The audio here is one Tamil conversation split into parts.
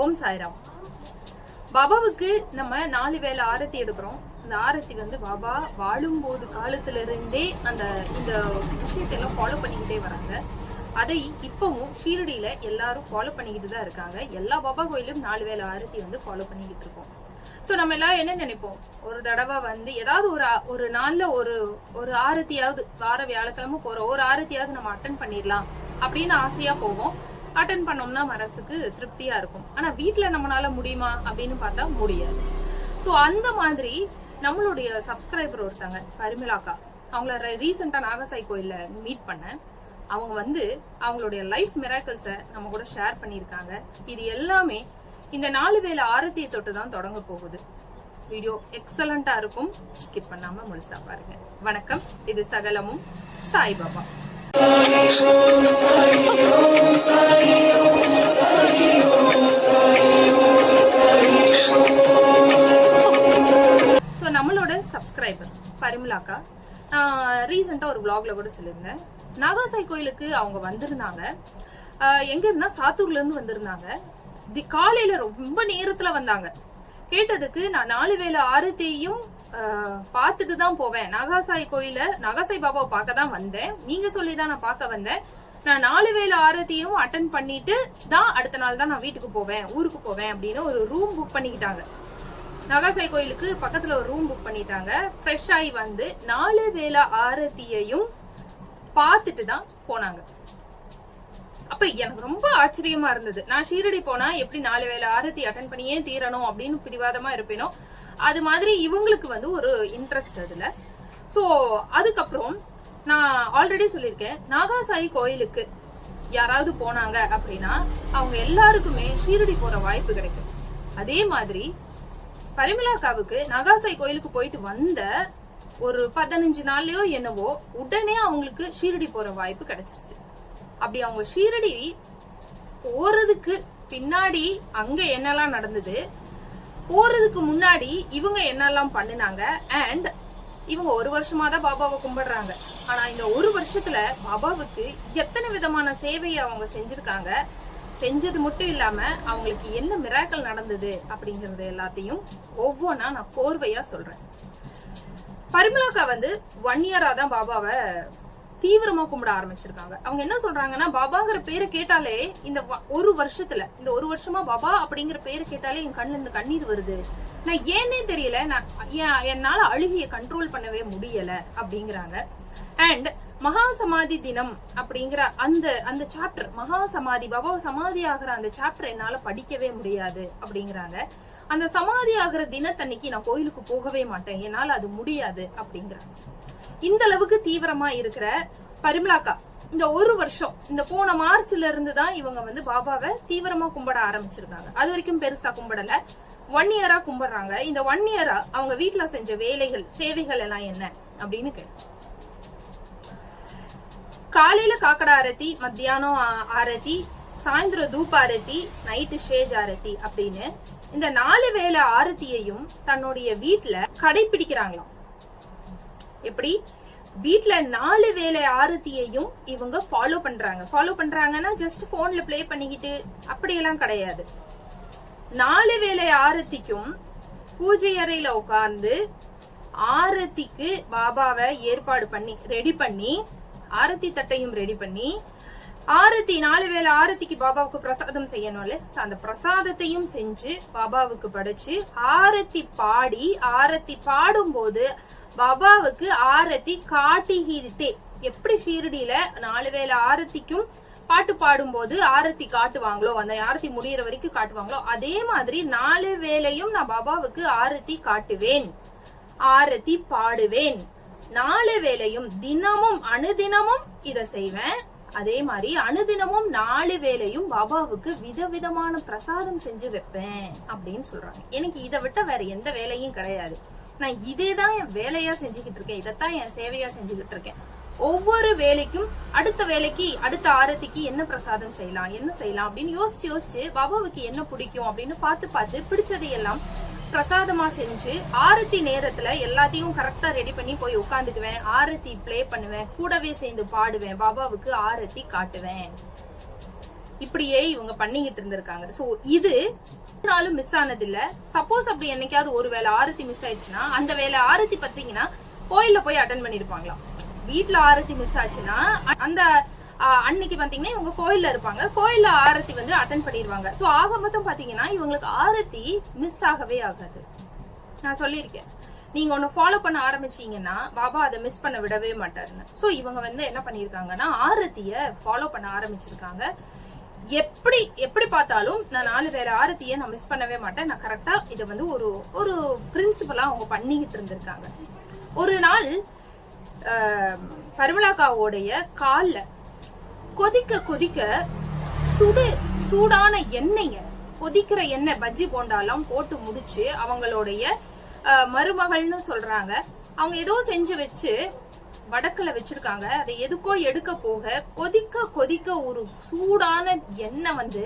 ஓம் சாய்ராம். பாபாவுக்கு நம்ம நாலு வேளை ஆரத்தி எடுக்கிறோம். அந்த ஆரத்தி வந்து பாபா வாழும்போது காலத்துல இருந்தே அந்த இந்த விஷயத்தை எல்லாம் ஃபாலோ பண்ணிக்கிட்டே வராங்க. அதை இப்பவும் ஷீரடியில எல்லாரும் ஃபாலோ பண்ணிக்கிட்டு தான் இருக்காங்க. எல்லா பாபா கோயிலும் நாலு வேளை ஆரத்தி வந்து ஃபாலோ பண்ணிக்கிட்டு இருக்கோம். சோ நம்ம எல்லாம் என்ன நினைப்போம்? ஒரு தடவை வந்து ஏதாவது ஒரு ஒரு நாள்ல ஒரு ஒரு ஆரத்தியாவது வார வியாழக்கிழமை போற ஒரு ஆரத்தியாவது நம்ம அட்டன் பண்ணிடலாம் அப்படின்னு ஆசையா போவோம். அட்டன் பண்ணோம்னா மனசுக்கு திருப்தியா இருக்கும். ஆனா வீட்டுல நம்மளால முடியுமா அப்படின்னு பார்த்தா முடியாது. ஸோ அந்த மாதிரி நம்மளுடைய சப்ஸ்கிரைபர் ஒருத்தங்க பரிமலாக்கா அவங்கள ரீசெண்டா நாகசாய் கோயிலில் மீட் பண்ணேன். அவங்க வந்து அவங்களுடைய லைஃப் மிராக்கிள்ஸ நம்ம கூட ஷேர் பண்ணியிருக்காங்க. இது எல்லாமே இந்த நாலு வேளை ஆரத்தியை தொட்டு தான் தொடங்க போகுது. வீடியோ எக்ஸலண்டா இருக்கும். ஸ்கிப் பண்ணாம முழுசா பாருங்க. வணக்கம். இது சகலமும் சாய்பாபா. நம்மளோட சப்ஸ்கிரைபர் பரிமலாக்கா. ரீசெண்டாக ஒரு vlogல கூட சொல்லியிருந்தேன். நாகாசாய் கோயிலுக்கு அவங்க வந்திருந்தாங்க. எங்கேருந்தா சாத்தூர்லேருந்து வந்திருந்தாங்க. தி காலையில் ரொம்ப நேரத்தில் வந்தாங்க. கேட்டதுக்கு நான் நாலு வேளை ஆரத்தியையும் பார்த்துட்டு தான் போவேன். நாகாசாய் கோயில நாகாசாய் பாபாவை பார்க்க தான் வந்தேன். நீங்க சொல்லி தான் நான் பார்க்க வந்தேன். நான் நாலு வேளை ஆரத்தியும் அட்டன் பண்ணிட்டு தான் அடுத்த நாள் தான் நான் வீட்டுக்கு போவேன் ஊருக்கு போவேன் அப்படின்னு ஒரு ரூம் புக் பண்ணிக்கிட்டாங்க. நகாசாய் கோயிலுக்கு பக்கத்துல ஒரு ரூம் புக் பண்ணிட்டாங்க. ஃப்ரெஷ் ஆகி வந்து நாலு வேளை ஆரத்தியையும் பார்த்துட்டு தான் போனாங்க. அப்ப எனக்கு ரொம்ப ஆச்சரியமா இருந்தது. நான் ஷீரடி போனா எப்படி நாலு வேளை ஆரத்தி அட்டன் பண்ணியே தீரணும் அப்படின்னு பிடிவாதமா இருப்பேனோ அது மாதிரி இவங்களுக்கு வந்து ஒரு இன்ட்ரெஸ்ட் அதுல. ஸோ அதுக்கப்புறம் நான் ஆல்ரெடி சொல்லியிருக்கேன் நாகாசாயி கோயிலுக்கு யாராவது போனாங்க அப்படின்னா அவங்க எல்லாருக்குமே ஷீரடி போற வாய்ப்பு கிடைக்கும். அதே மாதிரி பரிமலாக்காவுக்கு நகாசாய் கோயிலுக்கு போயிட்டு வந்த ஒரு பதினஞ்சு நாள்லயோ என்னவோ உடனே அவங்களுக்கு ஷீரடி போற வாய்ப்பு கிடைச்சிருச்சு. அப்படி அவங்க ஷீரடி போறதுக்கு பின்னாடி அங்க என்னெல்லாம் நடந்தது போறதுக்கு முன்னாடி இவங்க என்னெல்லாம் பண்ணினாங்க அண்ட் இவங்க ஒரு வருஷமா தான் பாபாவை கும்பிடுறாங்க. ஆனா இந்த ஒரு வருஷத்துல பாபாவுக்கு எத்தனை விதமான சேவையை அவங்க செஞ்சிருக்காங்க செஞ்சது மட்டும் இல்லாம அவங்களுக்கு என்ன மிராக்கள் நடந்தது அப்படிங்கறது எல்லாத்தையும் ஒவ்வொன்றா நான் கோர்வையா சொல்றேன். பரிமலாக்கா வந்து ஒன் இயரா தான் பாபாவை தீவிரமா கும்பிட ஆரம்பிச்சிருக்காங்க. அவங்க என்ன சொல்றாங்கன்னா பாபாங்கிற பேரை கேட்டாலே இந்த வ- ஒரு வருஷத்துல இந்த ஒரு வருஷமா பாபா அப்படிங்கிற பேரை கேட்டாலே என் கண்ணுல இந்த கண்ணீர் வருது. நான் ஏன்னே தெரியல நான் என்னால அழுகிய கண்ட்ரோல் பண்ணவே முடியல அப்படிங்கிறாங்க. அண்ட் மகா சமாதி தினம் அப்படிங்கிற அந்த அந்த சாப்டர் மகா சமாதி பாபா சமாதி ஆகிற அந்த சாப்டர் என்னால படிக்கவே முடியாது அப்படிங்கிறாங்க. அந்த சமாதி ஆகிற தினத்தன்னைக்கு நான் கோயிலுக்கு போகவே மாட்டேன். என்னால அது முடியாது அப்படிங்கிறாங்க. இந்த அளவுக்கு தீவிரமா இருக்கிற பரிமலாக்கா இந்த ஒரு வருஷம் இந்த போன மார்ச்ல இருந்து தான் இவங்க வந்து பாபாவை தீவிரமா கும்பிட ஆரம்பிச்சிருக்காங்க. அது வரைக்கும் பெருசா கும்பிடல. ஒன் இயரா கும்பிடுறாங்க. இந்த ஒன் இயரா அவங்க வீட்டுல செஞ்ச வேலைகள் சேவைகள் எல்லாம் என்ன அப்படின்னு கேட்டேன் காலையில காக்கடா ஆரத்தி மத்தியானம் ஆரத்தி சாயந்தரம் தூப் ஆரத்தி நைட்டு ஷேஜ் ஆரத்தி அப்படின்னு இந்த நாலு வேளை ஆரத்தியையும் தன்னுடைய வீட்டுல கடைபிடிக்கிறாங்களாம். எப்படி? வீட்ல நாலு வேளை ஆரத்தியையும் இவங்க ஃபாலோ பண்றாங்க. ஃபாலோ பண்றாங்கன்னா ஜஸ்ட் போன்ல ப்ளே பண்ணிக்கிட்டு அப்படியெல்லாம் கிடையாது. நாலு வேளை ஆரத்திக்கும் பூஜை அறையில உட்கார்ந்து ஆரத்திக்கு பாபாவை ஏற்பாடு பண்ணி ரெடி பண்ணி ஆரத்தி தட்டையும் ரெடி பண்ணி ஆரத்தி நாலு வேளை ஆரத்திக்கு பாபாவுக்கு பிரசாதம் செய்யணும்ல ஸோ அந்த பிரசாதத்தையும் செஞ்சு பாபாவுக்கு படைச்சு ஆரத்தி பாடி ஆரத்தி பாடும்போது பாபாவுக்கு ஆரத்தி காட்டுகிட்டே. எப்படி ஷீரடியில நாலு வேளை ஆரத்திக்கும் பாட்டு பாடும்போது ஆரத்தி காட்டுவாங்களோ அந்த ஆரத்தி முடியிற வரைக்கும் காட்டுவாங்களோ அதே மாதிரி நாலு வேளையும் நான் பாபாவுக்கு ஆரத்தி காட்டுவேன். ஆரத்தி பாடுவேன். நாலு வேளையும் தினமும் அனுதினமும் இதை செய்வேன். அதே மாதிரி அனுதினமும் நாலு வேலையும் பாபாவுக்கு விதவிதமான பிரசாதம் செஞ்சு வைப்பேன் அப்படின்னு சொல்றாங்க. எனக்கு இதை விட்ட வேற எந்த வேலையும் கிடையாது. நான் இதே தான் என் வேலையா செஞ்சுக்கிட்டு இருக்கேன். இதைத்தான் என் சேவையா செஞ்சுக்கிட்டு இருக்கேன். ஒவ்வொரு வேலைக்கும் அடுத்த வேலைக்கு அடுத்த ஆரத்திக்கு என்ன பிரசாதம் செய்யலாம் என்ன செய்யலாம் அப்படின்னு யோசிச்சு யோசிச்சு பாபாவுக்கு என்ன பிடிக்கும் அப்படின்னு பார்த்து பார்த்து பிடிச்சதையெல்லாம் பிரசாதமா செஞ்சு ஆரத்தி நேரத்துல எல்லாத்தையும் கரெக்டா ரெடி பண்ணி போய் உட்காந்துக்குவேன் ஆரத்தி ப்ளே பண்ணுவேன். கூடவே சேர்ந்து பாடுவேன். பாபாவுக்கு ஆரத்தி காட்டுவேன். இப்படியே இவங்க பண்ணிக்கிட்டு இருந்திருக்காங்க. சோ இது ஒரு நாளும் மிஸ் ஆனது இல்ல சப்போஸ் அப்படி என்னைக்காவது ஒரு வேளை ஆரத்தி மிஸ் ஆயிடுச்சுன்னா அந்த வேலை ஆரத்தி பாத்தீங்கன்னா கோயில்ல போய் அட்டன் பண்ணிருப்பாங்களாம். வீட்டுல ஆரத்தி மிஸ் ஆச்சுன்னா அந்த அன்னைக்கு பாத்தீங்கன்னா இவங்க கோயில்ல இருப்பாங்க. கோயில்ல ஆரத்தி வந்து அட்டன் பண்ணிடுவாங்க. சோ ஆக மொத்தம் பாத்தீங்கன்னா இவங்களுக்கு ஆரத்தி மிஸ் ஆகவே ஆகாது. நான் சொல்லியிருக்கேன். நீங்க ஒன்னு ஃபாலோ பண்ண ஆரம்பிச்சீங்கன்னா பாபா அதை மிஸ் பண்ண விடவே மாட்டாருன்னு. சோ இவங்க வந்து என்ன பண்ணிருக்காங்கன்னா ஆரத்திய ஃபாலோ பண்ண ஆரம்பிச்சிருக்காங்க. எப்படி எப்படி பார்த்தாலும் நான் நாலு வேற ஆரத்திய நான் மிஸ் பண்ணவே மாட்டேன். நான் கரெக்டா இதை வந்து ஒரு ஒரு பிரின்சிபலா அவங்க பண்ணிக்கிட்டு இருந்திருக்காங்க. ஒரு நாள் பர்மலாக்காவோடைய காலில் கால்ல கொதிக்க கொதிக்க சுடு சூடான எண்ணெய கொதிக்கிற எண்ணெய் பஜ்ஜி போண்டாலாம் போட்டு முடிச்சு அவங்களுடைய மருமகள்னு சொல்றாங்க. அவங்க ஏதோ செஞ்சு வச்சு வடக்குல வச்சிருக்காங்க. அதை எதுக்கோ எடுக்க போக கொதிக்க கொதிக்க ஒரு சூடான எண்ணெய் வந்து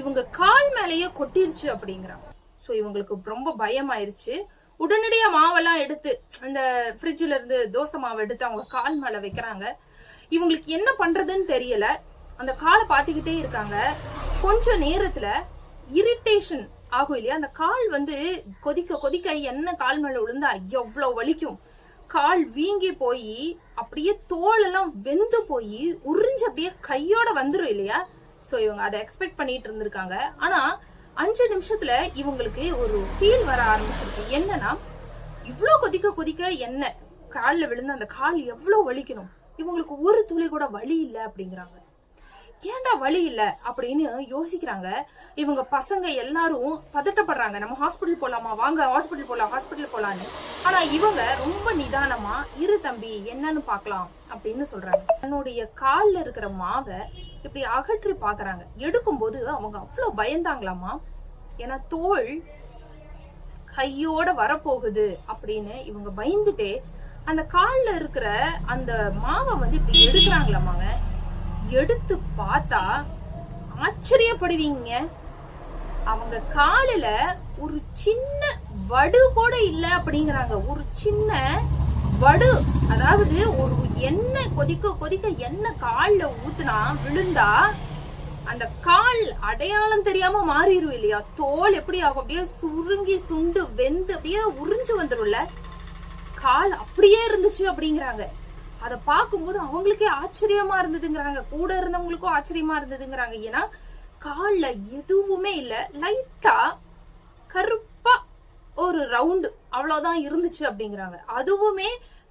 இவங்க கால் மேலேயே கொட்டிருச்சு அப்படிங்கிறாங்க. ஸோ இவங்களுக்கு ரொம்ப பயமாயிருச்சு. உடனடியா மாவெல்லாம் எடுத்து அந்த ஃப்ரிட்ஜ்ல இருந்து தோசை மாவு எடுத்து அவங்க கால் மேல வைக்கிறாங்க. இவங்களுக்கு என்ன பண்றதுன்னு தெரியல. அந்த காலை பார்த்துக்கிட்டே இருக்காங்க. கொஞ்ச நேரத்துல இரிட்டேஷன் ஆகும் இல்லையா? அந்த கால் வந்து கொதிக்க கொதிக்க என்ன கால் மேல விழுந்தா எவ்வளவு வலிக்கும். கால் வீங்கி போய் அப்படியே தோல் எல்லாம் வெந்து போய் உறிஞ்சு அப்படியே கையோட வந்துடும் இல்லையா? ஸோ இவங்க அதை எக்ஸ்பெக்ட் பண்ணிட்டு இருந்திருக்காங்க. ஆனா அஞ்சு நிமிஷத்துல இவங்களுக்கு ஒரு ஃபீல் வர ஆரம்பிச்சிருக்கு. என்னன்னா இவ்வளோ கொதிக்க கொதிக்க என்ன? காலில் விழுந்து அந்த கால் எவ்வளோ வலிக்கணும்? இவங்களுக்கு ஒரு துளி கூட வழி இல்லை அப்படிங்கிறாங்க. ஏன்டா வழி இல்லை அப்படின்னு யோசிக்கிறாங்க. இவங்க பசங்க எல்லாரும் பதட்டப்படுறாங்க. நம்ம ஹாஸ்பிட்டல் போலாமா? வாங்க ஹாஸ்பிட்டல் போலாம் ஹாஸ்பிட்டல் போலான்னு. ஆனா இவங்க ரொம்ப நிதானமா இரு தம்பி என்னன்னு பார்க்கலாம் அப்படின்னு சொல்றாங்க. தன்னுடைய காலில் இருக்கிற மாவை இப்படி அகற்றி பாக்குறாங்க எடுக்கும்போது அவங்க அவ்வளோ பயந்தாங்களாமா? ஏன்னா தோல் கையோட வரப்போகுது அப்படின்னு இவங்க பயந்துட்டே அந்த காலில் இருக்கிற அந்த மாவை வந்து இப்படி எடுக்கிறாங்களாமாங்க? எடுத்து பார்த்தா ஆச்சரியப்படுவீங்க. அவங்க காலில் ஒரு சின்ன வடு கூட இல்லை அப்படிங்கிறாங்க. ஒரு சின்ன வடு அதாவது ஒரு எண்ணெய் கொதிக்க கொதிக்க எண்ணெய் காலில் ஊத்துனா விழுந்தா அந்த கால் அடையாளம் தெரியாம மாறிடும் இல்லையா? தோல் எப்படி ஆகும்? அப்படியே சுருங்கி சுண்டு வெந்து அப்படியே உறிஞ்சு வந்துரும்ல. கால் அப்படியே இருந்துச்சு அப்படிங்கிறாங்க. அதை பார்க்கும்போது அவங்களுக்கே ஆச்சரியமா இருந்ததுங்கிறாங்க. கூட இருந்தவங்களுக்கும் ஆச்சரியமா இருந்ததுங்கிறாங்க. ஏன்னா கால்ல எதுவுமே இல்ல. லைட்டா கருப்பா ஒரு ரவுண்டு அவ்வளவுதான் இருந்துச்சு அப்படிங்கிறாங்க. அதுவுமே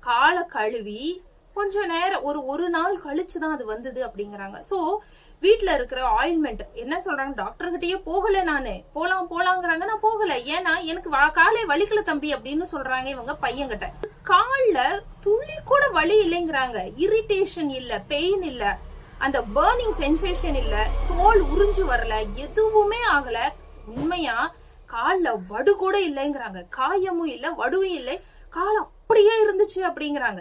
காலை கழுவி கொஞ்ச நேரம் ஒரு ஒரு நாள் கழிச்சு தான் அது வந்தது அப்படிங்கிறாங்க. சோ வீட்டில் இருக்கிற ஆயில்மெண்ட் என்ன சொல்றாங்க? டாக்டர் கிட்டயே போகல நானு. போலாம் போலாங்கிறாங்க. நான் போகல. ஏன்னா எனக்கு காலே வலிக்கல தம்பி அப்படின்னு சொல்றாங்க இவங்க பையன்கிட்ட. கால்ல துளி கூட வலி இல்லைங்கிறாங்க. இரிட்டேஷன் இல்ல பெயின் இல்ல. அந்த பேர்னிங் சென்சேஷன் இல்ல. தோல் உறிஞ்சு வரல. எதுவுமே ஆகல. உண்மையா கால்ல வடு கூட இல்லைங்கிறாங்க. காயமும் இல்ல வடுவும் இல்லை. கால் அப்படியே இருந்துச்சு அப்படிங்கிறாங்க.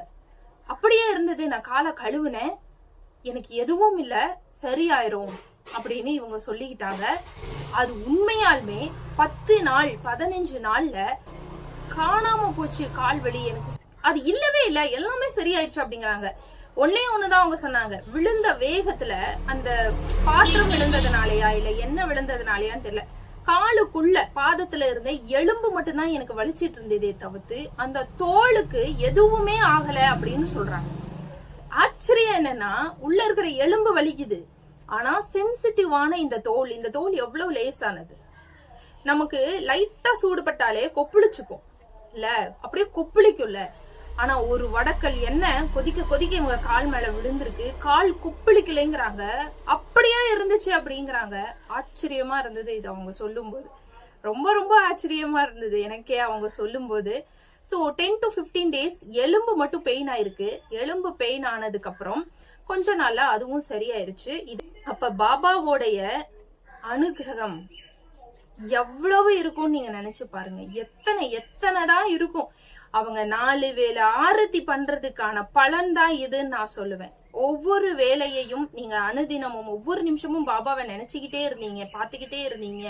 அப்படியே இருந்தது. நான் காலை கழுவுனேன். எனக்கு எதுவும் இல்லை சரியாயிரும் அப்படின்னு இவங்க சொல்லிக்கிட்டாங்க. அது உண்மையாலுமே பத்து நாள் பதினஞ்சு நாள்ல காணாம போச்சு கால் வலி எனக்கு. அது இல்லவே இல்ல எல்லாமே சரியாயிருச்சு அப்படிங்கிறாங்க. ஒன்னே ஒண்ணுதான் அவங்க சொன்னாங்க. விழுந்த வேகத்துல அந்த பாத்திரம் விழுந்ததுனாலயா இல்ல என்ன விழுந்ததுனாலயான்னு தெரியல. காலுக்குள்ள பாதத்துல இருந்த எலும்பு மட்டும்தான் எனக்கு வலிச்சிட்டு இருந்ததே தவிர்த்து அந்த தோலுக்கு எதுவுமே ஆகல அப்படின்னு சொல்றாங்க. ஆச்சரியம் என்னன்னா உள்ள இருக்கிற எலும்பு வலிக்குது. ஆனா சென்சிட்டிவான இந்த தோல் இந்த தோல் எவ்வளவு லேசானது? நமக்கு லைட்டா சூடுபட்டாலே கொப்புளிச்சுக்கும். இல்ல அப்படியே கொப்புளிக்கும்ல. ஆனா ஒரு வடக்கல் என்ன கொதிக்க கொதிக்க இவங்க கால் மேல விழுந்திருக்கு. கால் கொப்பளிக்கலைங்கிறாங்க. அப்படியே இருந்துச்சு அப்படிங்கிறாங்க. ஆச்சரியமா இருந்தது இது அவங்க சொல்லும்போது. ரொம்ப ரொம்ப ஆச்சரியமா இருந்தது. எனக்கே அவங்க சொல்லும்போது. ஸோ டென் டு 15 டேஸ் எலும்பு மட்டும் பெயின் ஆயிருக்கு. எலும்பு பெயின் ஆனதுக்கு அப்புறம் கொஞ்ச நாள்ல அதுவும் சரியாயிருச்சு. இது அப்ப பாபாவோடைய அனுகிரகம் எவ்வளவு இருக்கும்னு நீங்க நினைச்சு பாருங்க. எத்தனை எத்தனை தான் இருக்கும். அவங்க நாலு வேலை ஆரத்தி பண்றதுக்கான பலன் தான் இதுன்னு நான் சொல்லுவேன். ஒவ்வொரு வேலையையும் நீங்க அனுதினமும் ஒவ்வொரு நிமிஷமும் பாபாவை நினைச்சுக்கிட்டே இருந்தீங்க பாத்துக்கிட்டே இருந்தீங்க.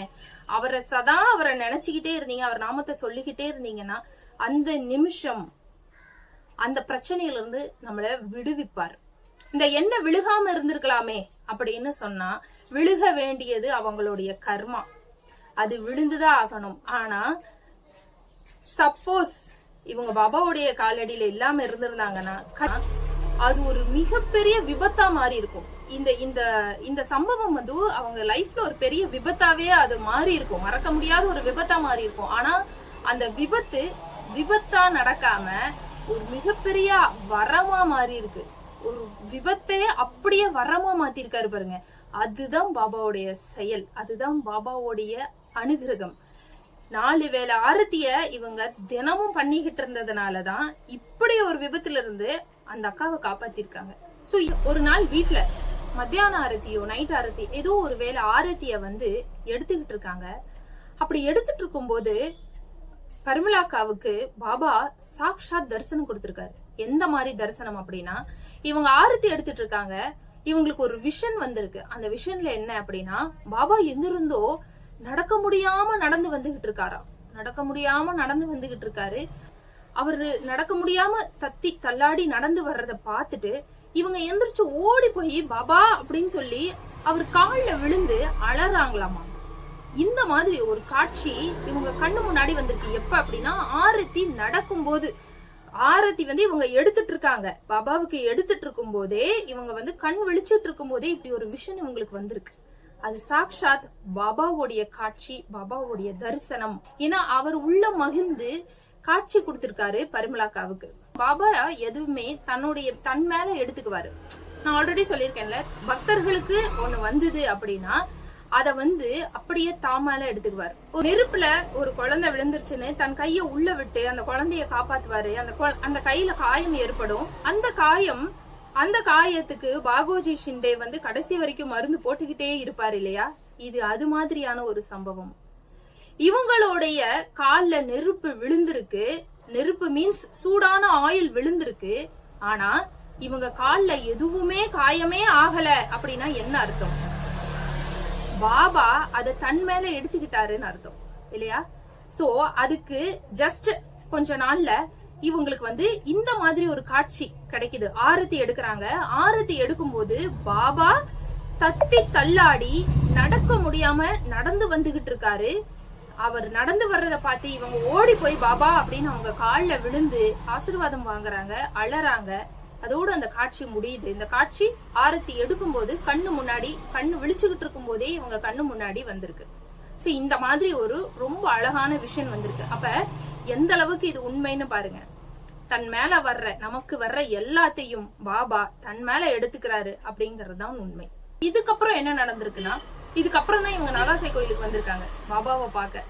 அவரை சதா அவரை நினைச்சுக்கிட்டே இருந்தீங்க அவர் நாமத்தை சொல்லிக்கிட்டே இருந்தீங்கன்னா அந்த நிமிஷம் அந்த பிரச்சனையிலிருந்து நம்மளை நம்மள விடுவிப்பார். இந்த எண்ணெய் விழுகாம இருந்திருக்கலாமே அப்படின்னு சொன்னா விழுக வேண்டியது அவங்களுடைய கர்மா. அது விழுந்துதான் ஆகணும். ஆனா சப்போஸ் இவங்க பாபாவுடைய காலடியில இல்லாம இருந்திருந்தாங்கன்னா அது ஒரு மிகப்பெரிய விபத்தா மாறி இருக்கும். இந்த இந்த இந்த சம்பவம் வந்து அவங்க லைஃப்ல ஒரு பெரிய விபத்தாவே அது மாறி இருக்கும். மறக்க முடியாத ஒரு விபத்தா மாறி இருக்கும். ஆனா அந்த விபத்து விபத்தா நடக்காம ஒரு மிகப்பெரிய வரமா மாறி இருக்கு ஒரு விபத்தையே அப்படியே வரமா மாத்திருக்காரு பாருங்க. அதுதான் பாபாவுடைய செயல். அதுதான் பாபாவுடைய அனுகிரகம். நாலு வேளை ஆரத்திய இவங்க தினமும் பண்ணிக்கிட்டு இருந்ததுனாலதான் இப்படி ஒரு விபத்துல இருந்து அந்த அக்காவை காப்பாத்திருக்காங்க. சோ ஒரு நாள் வீட்டுல மத்தியான ஆரத்தியோ நைட் ஆரத்தி ஏதோ ஒரு வேளை ஆரத்திய வந்து எடுத்துக்கிட்டு இருக்காங்க. அப்படி எடுத்துட்டு இருக்கும்போது பரிமளாக்காவுக்கு பாபா சாக்ஷாத் தரிசனம் கொடுத்திருக்காரு. எந்த மாதிரி தரிசனம் அப்படின்னா இவங்க ஆரத்தி எடுத்துட்டு இருக்காங்க. இவங்களுக்கு ஒரு விஷன் வந்திருக்கு. அந்த விஷன்ல என்ன அப்படின்னா பாபா எங்கிருந்தோ நடக்க முடியாம நடந்து வந்துகிட்டு இருக்காராம். நடக்க முடியாம நடந்து வந்துகிட்டு இருக்காரு. அவரு நடக்க முடியாம தத்தி தள்ளாடி நடந்து வர்றத பார்த்துட்டு இவங்க எந்திரிச்சு ஓடி போய் பாபா அப்படின்னு சொல்லி அவர் காலில் விழுந்து அழறாங்களாமா இந்த மாதிரி ஒரு காட்சி இவங்க கண்ணு முன்னாடி வந்திருக்கு. எப்ப அப்படின்னா ஆரத்தி நடக்கும்போது. ஆரத்தி வந்து இவங்க எடுத்துட்டு இருக்காங்க. பாபாவுக்கு எடுத்துட்டு இருக்கும் போதே இவங்க வந்து கண் விழிச்சிட்டு இருக்கும் போதே இப்படி ஒரு விஷன் இவங்களுக்கு வந்திருக்கு. அது சாக்ஷாத் பாபாவுடைய காட்சி பாபாவுடைய தரிசனம். ஏன்னா அவர் உள்ள மகிழ்ந்து காட்சி கொடுத்திருக்காரு பரிமலாக்காவுக்கு. பாபா எதுவுமே தன்னுடைய தன் மேல எடுத்துக்குவாரு. நான் ஆல்ரெடி சொல்லியிருக்கேன்ல பக்தர்களுக்கு ஒண்ணு வந்தது அப்படின்னா அத வந்து அப்படியே தாமால எடுத்துக்குவார். ஒரு நெருப்புல ஒரு குழந்தை விழுந்துருச்சுன்னு தன் கைய உள்ள விட்டு அந்த குழந்தைய காப்பாத்துவாரு. அந்த அந்த கையில காயம் ஏற்படும். அந்த காயம் அந்த காயத்துக்கு பாகோஜி ஷிண்டே வந்து கடைசி வரைக்கும் மருந்து போட்டுக்கிட்டே இருப்பார் இல்லையா? இது அது மாதிரியான ஒரு சம்பவம். இவங்களுடைய கால்ல நெருப்பு விழுந்திருக்கு. நெருப்பு மீன்ஸ் சூடான ஆயில் விழுந்திருக்கு. ஆனா இவங்க கால்ல எதுவுமே காயமே ஆகல அப்படின்னா என்ன அர்த்தம்? பாபா அதை தன் மேல எடுத்துக்கிட்டாருன்னு அர்த்தம். இல்லையா? சோ அதுக்கு ஜஸ்ட் கொஞ்ச நாள்ல இவங்களுக்கு வந்து இந்த மாதிரி ஒரு காட்சி கிடைக்குது. ஆரத்தி எடுக்கிறாங்க. ஆரத்தி எடுக்கும்போது பாபா தத்தி தள்ளாடி நடக்க முடியாம நடந்து வந்துகிட்டு இருக்காரு. அவர் நடந்து வர்றத பார்த்து இவங்க ஓடி போய் பாபா அப்படின்னு அவங்க காலில் விழுந்து ஆசீர்வாதம் வாங்குறாங்க அழறாங்க. அதோடு அந்த காட்சி முடியுது. இந்த காட்சி ஆரத்தி எடுக்கும் போது கண்ணு முன்னாடி கண்ணு விழிச்சுக்கிட்டு இருக்கும் போதே இவங்க கண்ணு முன்னாடி வந்திருக்கு. சோ இந்த மாதிரி ஒரு ரொம்ப அழகான விஷயம் வந்திருக்கு. அப்ப எந்த அளவுக்கு இது உண்மைன்னு பாருங்க. தன் மேல வர்ற நமக்கு வர்ற எல்லாத்தையும் பாபா தன் மேல எடுத்துக்கிறாரு அப்படிங்கறது தான் உண்மை. இதுக்கப்புறம் என்ன நடந்திருக்குன்னா இதுக்கப்புறம் தான் இவங்க நகாசை கோயிலுக்கு வந்திருக்காங்க. பாபாவை பார்க்க.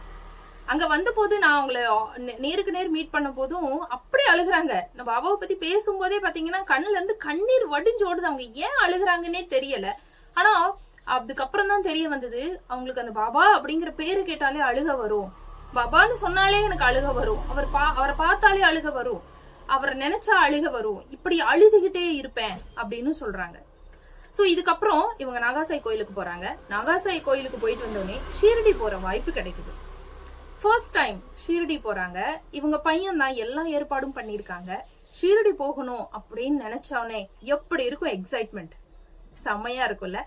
அங்க வந்த போது நான் அவங்கள நே- நேருக்கு நேர் மீட் பண்ண போதும் அப்படியே அழுகுறாங்க. நம்ம பாபாவை பத்தி பேசும்போதே பாத்தீங்கன்னா கண்ணுல இருந்து கண்ணீர் வடிஞ்சோடுது அவங்க. ஏன் அழுகுறாங்கன்னே தெரியல. ஆனா அதுக்கப்புறம் தான் தெரிய வந்தது அவங்களுக்கு அந்த பாபா அப்படிங்கிற பேரு கேட்டாலே அழுக வரும். பாபான்னு சொன்னாலே எனக்கு அழுக வரும். அவர் பா அவரை பார்த்தாலே அழுக வரும். அவரை நினைச்சா அழுக வரும். இப்படி அழுதுகிட்டே இருப்பேன் அப்படின்னு சொல்றாங்க. ஸோ இதுக்கப்புறம் இவங்க நாகாசாய் கோயிலுக்கு போறாங்க. நாகாசாய் கோயிலுக்கு போயிட்டு வந்தோடனே ஷீரடி போற வாய்ப்பு கிடைக்குது. ஃபர்ஸ்ட் டைம் ஷீரடி போறாங்க. இவங்க பையன் தான் எல்லா ஏற்பாடும் பண்ணிருக்காங்க ஷீரடி போகணும் அப்படின்னு நினைச்சவனே எப்படி இருக்கும் எக்ஸைட்மெண்ட் செம்மையா இருக்கும்ல.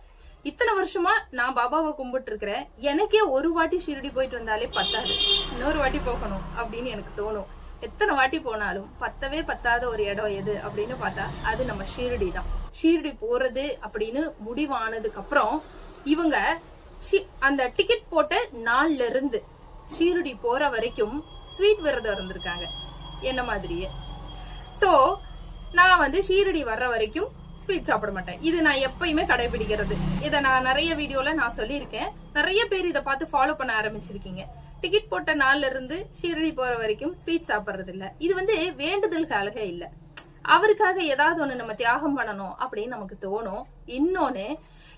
இத்தனை வருஷமா நான் பாபாவை கும்பிட்டு இருக்கிறேன் எனக்கே ஒரு வாட்டி ஷீரடி போயிட்டு வந்தாலே பத்தாது. இன்னொரு வாட்டி போகணும் அப்படின்னு எனக்கு தோணும். எத்தனை வாட்டி போனாலும் பத்தவே பத்தாத ஒரு இடம் எது அப்படின்னு பார்த்தா அது நம்ம ஷீரடி தான். ஷீரடி போறது அப்படின்னு முடிவானதுக்கு அப்புறம் இவங்க அந்த டிக்கெட் போட்ட நாள்ல இருந்து ஷீரடி போற வரைக்கும் ஸ்வீட் விரதம் இருந்திருக்காங்க. என்ன மாதிரியே? சோ நான் வந்து ஷீரடி வர்ற வரைக்கும் ஸ்வீட் சாப்பிட மாட்டேன். இது நான் எப்பயுமே கடைபிடிக்கிறது. இதை நான் நிறைய வீடியோல நான் சொல்லியிருக்கேன். நிறைய பேர் இதை பார்த்து ஃபாலோ பண்ண ஆரம்பிச்சிருக்கீங்க. டிக்கெட் போட்ட நாள்ல இருந்து ஷீரடி போற வரைக்கும் ஸ்வீட் சாப்பிட்றது இல்ல இது வந்து வேண்டுதல்க்கழக இல்லை. அவருக்காக ஏதாவது ஒண்ணு நம்ம தியாகம் பண்ணணும் அப்படின்னு நமக்கு தோணும். இன்னொன்னு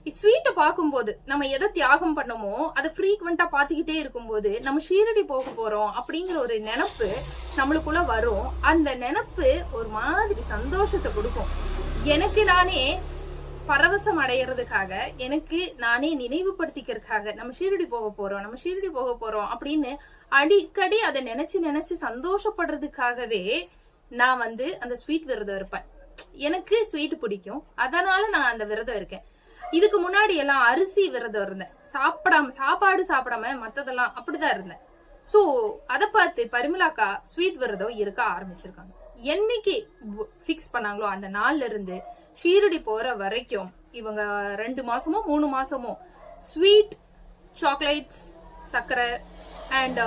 ஸ்வீட்டை பார்க்கும்போது நம்ம எதை தியாகம் பண்ணமோ அதை ஃப்ரீக்வெண்டா பார்த்துக்கிட்டே இருக்கும்போது நம்ம ஷீரடி போக போறோம் அப்படிங்கிற ஒரு நினப்பு நம்மளுக்குள்ள வரும். அந்த நினப்பு ஒரு மாதிரி சந்தோஷத்தை கொடுக்கும். எனக்கு நானே பரவசம் அடையிறதுக்காக எனக்கு நானே நினைவுபடுத்திக்கிறதுக்காக நம்ம ஷீரடி போக போறோம் நம்ம ஷீரடி போக போறோம் அப்படின்னு அடிக்கடி அதை நினைச்சு நினைச்சு சந்தோஷப்படுறதுக்காகவே நான் வந்து அந்த ஸ்வீட் விரதம் இருப்பேன். எனக்கு ஸ்வீட் பிடிக்கும். அதனால நான் அந்த விரதம் இருக்கேன். இதுக்கு முன்னாடி எல்லாம் அரிசி விரதம் இருந்தேன். சாப்பிடாம சாப்பாடு சாப்பிடாம மத்ததெல்லாம் அப்படிதான் இருந்தேன். சோ அத பார்த்து பரிமலாக்கா ஸ்வீட் விரதம் இருக்க ஆரம்பிச்சிருக்காங்க. என்னைக்கு ஃபிக்ஸ் பண்ணாங்களோ அந்த நாள்ல இருந்து ஷீரடி போற வரைக்கும் இவங்க ரெண்டு மாசமோ மூணு மாசமோ ஸ்வீட் சாக்லேட்ஸ் சர்க்கரை and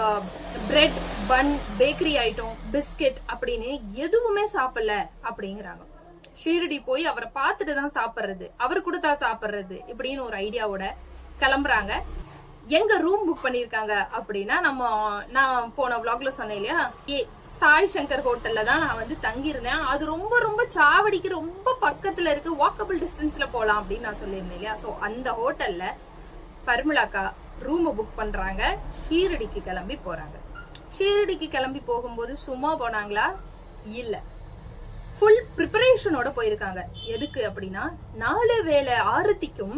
bread bun bakery item biscuit அப்படின்னு எதுவுமே சாப்பிடல அப்படிங்கிறாங்க. ஷீரடி போய் அவரை பார்த்துட்டு தான் சாப்பிட்றது. அவர் கொடுத்தா சாப்பிட்றது இப்படின்னு ஒரு ஐடியாவோட கிளம்புறாங்க. எங்க ரூம் புக் பண்ணிருக்காங்க அப்படின்னா நம்ம நான் போன vlogல சொன்னேன் இல்லையா? ஏ சாய் சங்கர் ஹோட்டல்ல தான் நான் வந்து தங்கியிருந்தேன். அது ரொம்ப ரொம்ப சாவடிக்கு ரொம்ப பக்கத்துல இருக்கு. வாக்கபிள் டிஸ்டன்ஸ்ல போலாம் அப்படின்னு நான் சொல்லியிருந்தேன் இல்லையா? சோ அந்த ஹோட்டல்ல பர்மிளாக்கா ரூம் புக் பண்றாங்க. ஷீரடிக்கு கிளம்பி போறாங்க. ஷீரடிக்கு கிளம்பி போகும்போது சும்மா போனாங்களா? இல்லை. ஃபுல் ப்ரிப்பரேஷனோட போயிருக்காங்க. எதுக்கு அப்படின்னா நாலு வேளை ஆரத்திக்கும்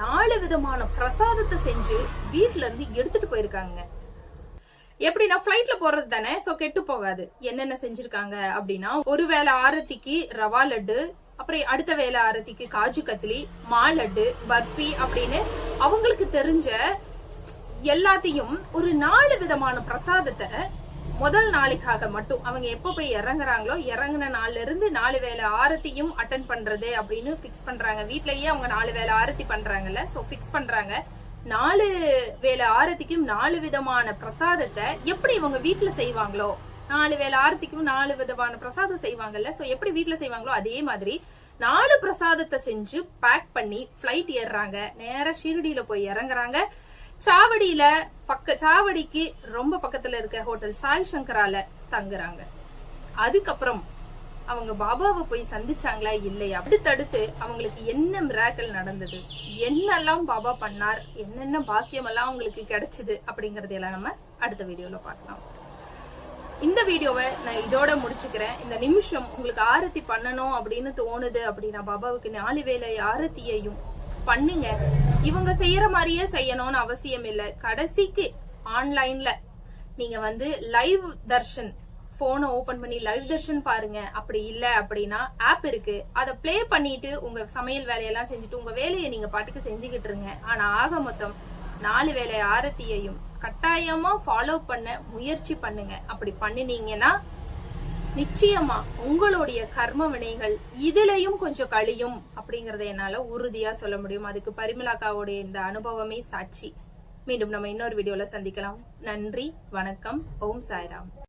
நாலு விதமான பிரசாதத்தை செஞ்சு வீட்டுல இருந்து எடுத்துட்டு போயிருக்காங்க. எப்படின்னா ஃபிளைட்ல போறது தானே சோ கெட்டு போகாது. என்னென்ன செஞ்சிருக்காங்க அப்படின்னா ஒரு வேளை ஆரத்திக்கு ரவா லட்டு அப்புறம் அடுத்த வேளை ஆரத்திக்கு காஜு கத்திலி மா லட்டு பர்ஃபி அப்படின்னு அவங்களுக்கு தெரிஞ்ச எல்லாத்தையும் ஒரு நாலு விதமான பிரசாதத்தை முதல் நாளுக்காக மட்டும் அவங்க எப்ப போய் இறங்குறாங்களோ இறங்குன நாள்ல இருந்து நாலு வேளை ஆரத்தியும் அட்டன் பண்றது அப்படின்னு ஃபிக்ஸ் பண்றாங்க. வீட்லயே அவங்க நாலு வேளை ஆரத்தி பண்றாங்கல்ல. சோ ஃபிக்ஸ் பண்றாங்க. நாலு வேளை ஆரத்திக்கும் நாலு விதமான பிரசாதத்தை எப்படி இவங்க வீட்டுல செய்வாங்களோ நாலு வேளை ஆரத்திக்கும் நாலு விதமான பிரசாதம் செய்வாங்கல்ல. சோ எப்படி வீட்டுல செய்வாங்களோ அதே மாதிரி நாலு பிரசாதத்தை செஞ்சு பேக் பண்ணி ஃபிளைட் ஏறுறாங்க. நேரா ஷீரடியில போய் இறங்குறாங்க. சாவடியில பக்க சாவடிக்கு ரொம்ப பக்கத்துல இருக்க ஹோட்டல் சாய் சங்கரால தங்குறாங்க. அதுக்கப்புறம் அவங்க பாபாவை போய் சந்திச்சாங்களா இல்லையா? அடுத்தடுத்து அவங்களுக்கு என்ன மிராக்கள் நடந்தது? என்னெல்லாம் பாபா பண்ணார்? என்னென்ன பாக்கியம் எல்லாம் அவங்களுக்கு கிடைச்சது? அப்படிங்கறதையெல்லாம் நம்ம அடுத்த வீடியோல பார்க்கலாம். இந்த வீடியோவை நான் இதோட முடிச்சுக்கிறேன். இந்த நிமிஷம் உங்களுக்கு ஆரத்தி பண்ணணும் அப்படின்னு தோணுது அப்படின்னா பாபாவுக்கு நாலு வேளை ஆரத்தியையும் பண்ணுங்க. இவங்க செய்யற மாதிரியே செய்யணும்னு அவசியம் இல்லை. கடைசிக்கு ஆன்லைன்ல நீங்க வந்து லைவ் தர்ஷன் போனை ஓபன் பண்ணி லைவ் தர்ஷன் பாருங்க. அப்படி இல்ல அப்படின்னா ஆப் இருக்கு. அதை ப்ளே பண்ணிட்டு உங்க சமையல் வேலையெல்லாம் செஞ்சுட்டு உங்க வேலையை நீங்க பாட்டுக்கு செஞ்சுக்கிட்டு இருங்க. ஆனா ஆக மொத்தம் நாலு வேலை ஆரத்தியையும் கட்டாயமா ஃபாலோ பண்ண முயற்சி பண்ணுங்க. அப்படி பண்ணினீங்கன்னா நிச்சயமா உங்களுடைய கர்ம வினைகள் இதுலயும் கொஞ்சம் கழியும் அப்படிங்கறத என்னால உறுதியா சொல்ல முடியும். அதுக்கு பரிமலாக்காவுடைய இந்த அனுபவமே சாட்சி. மீண்டும் நம்ம இன்னொரு வீடியோல சந்திக்கலாம். நன்றி வணக்கம். ஓம் சாய்ராம்.